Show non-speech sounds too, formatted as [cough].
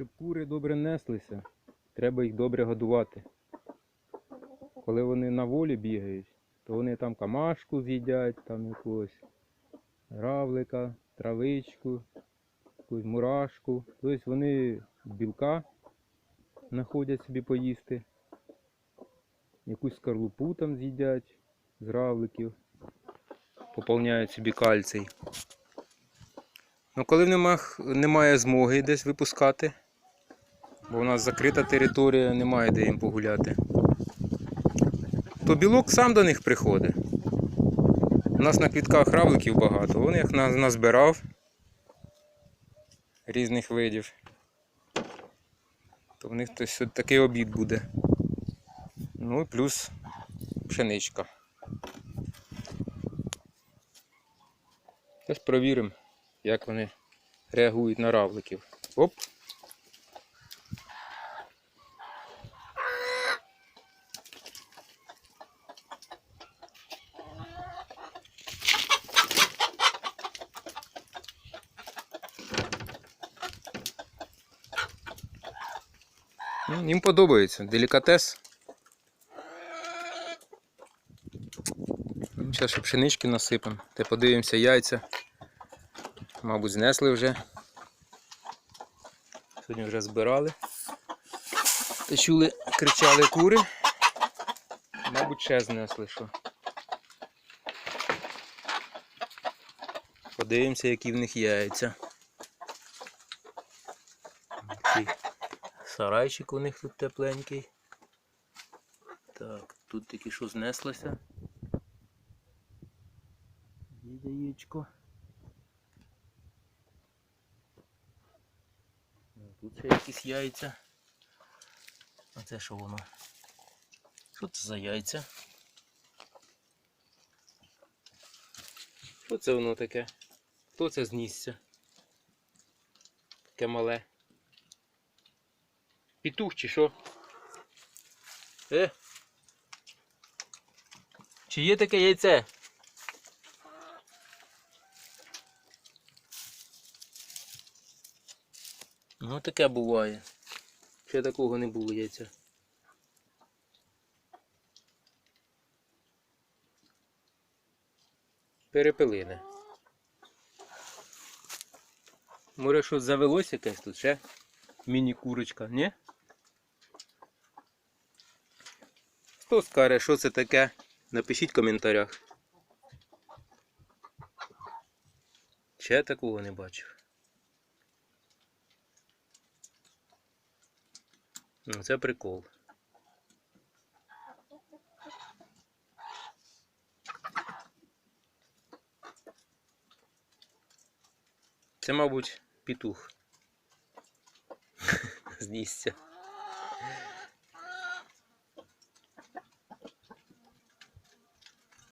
Щоб кури добре неслися, треба їх добре годувати. Коли вони на волі бігають, то вони там камашку з'їдять, там якогось равлика, травичку, якусь мурашку. Тобто вони білка знаходять собі поїсти. Якусь скорлупу там з'їдять з равликів, поповняють собі кальцій. Ну, коли нема, немає змоги десь випускати, бо у нас закрита територія, немає де їм погуляти, то білок сам до них приходить. У нас на квітках равликів багато, він їх назбирав різних видів. То в них тось такий обід буде. Ну і плюс пшеничка. Зараз провіримо, як вони реагують на равликів. Оп. Ну, Їм подобається. Делікатес. Зараз ще пшенички насипемо. Та подивимося яйця. Мабуть, знесли вже. Сьогодні вже збирали. Та чули, кричали кури. Мабуть, ще знесли що. Подивимося, які в них яйця. Сарайчик у них тут тепленький. Так, тут таки що знеслося. Є яєчко. Тут ще якісь яйця. А це що воно? Що це за яйця? Що це воно таке? Хто це знісся? Таке мале. Петух чи що? Е? Чи є таке яйце? Ну таке буває. Ще такого не було яйця. Перепилине. Може щось завелося якесь тут ще? Міні-курочка, ні? Хто скаже, що це таке? Напишіть в коментарях. Ще такого не бачив. Ну, це прикол. Це, мабуть, петух. [laughs] Знісся.